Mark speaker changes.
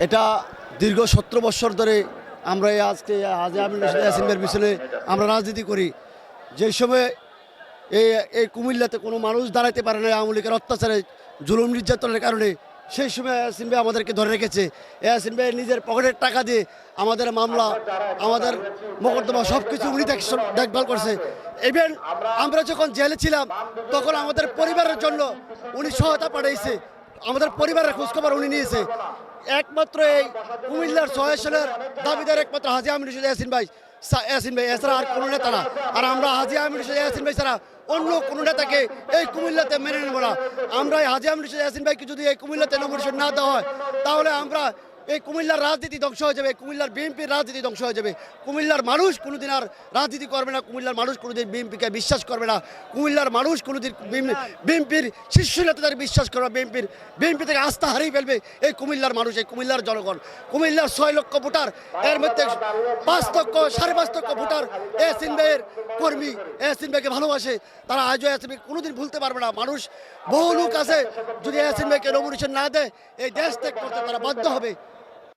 Speaker 1: এটা দীর্ঘ সতেরো বছর ধরে আমরা এই আজকে হাজি আমির ইয়াসিনের পিছনে আমরা রাজনীতি করি। যে সময় এই এই কুমিল্লাতে কোনো মানুষ দাঁড়াইতে পারে না, আওয়ামী লীগের অত্যাচারে, জুলুম নির্যাতনের কারণে, সেই সময় ইয়াসিন ভাই আমাদেরকে ধরে রেখেছে। ইয়াসিন ভাই নিজের পকেটের টাকা দিয়ে আমাদের মামলা, আমাদের মোকদ্দমা সব কিছু উনি দেখ- দেখভাল করছে। ইভেন আমরা যখন জেলে ছিলাম, তখন আমাদের পরিবারের জন্য উনি সহায়তা পাঠিয়েছে আমাদের পরিবারের খোঁজখবর উনি নিয়েছে। একমাত্র এই কুমিল্লার ছয় সালের দাবিদার একমাত্র হাজি আমির রশিদ ইয়াসিন ভাই। ইয়াসিন ভাই, এছাড়া আর কোনো নেতা না। আর আমরা হাজি আমির রশিদ ইয়াসিন ভাই ছাড়া অন্য কোনো নেতাকে এই কুমিল্লাতে মেনে নেব না। আমরা হাজি আমির রশিদ ইয়াসিন ভাইকে যদি এই কুমিল্লাতে নমিনেশন না দেওয়া হয়, তাহলে আমরা এই কুমিল্লার রাজনীতি ধ্বংস হয়ে যাবে, কুমিল্লার বিএনপির রাজনীতি ধ্বংস হয়ে যাবে। কুমিল্লার মানুষ কোনোদিন আর রাজনীতি করবে না, কুমিল্লার মানুষ কোনোদিন বিএনপিকে বিশ্বাস করবে না। কুমিল্লার মানুষ কোনোদিন বিএনপির শীর্ষ নেতাদের বিশ্বাস করবে বিএনপির, বিএনপি থেকে আস্থা হারিয়ে ফেলবে এই কুমিল্লার মানুষ, এই কুমিল্লার জনগণ। কুমিল্লার ছয় লক্ষ ভোটার, এর মধ্যে পাঁচ লক্ষ, সাড়ে পাঁচ লক্ষ ভোটার এসিন ভাইয়ের কর্মী এসিন ভাইকে ভালোবাসে। তারা আজও এসিন ভাই কোনোদিন ভুলতে পারবে না। মানুষ বহু লোক আছে, যদি এসিন ভাইকে নমিনেশন না দেয়, এই দেশ ত্যাগ করতে তারা বাধ্য হবে।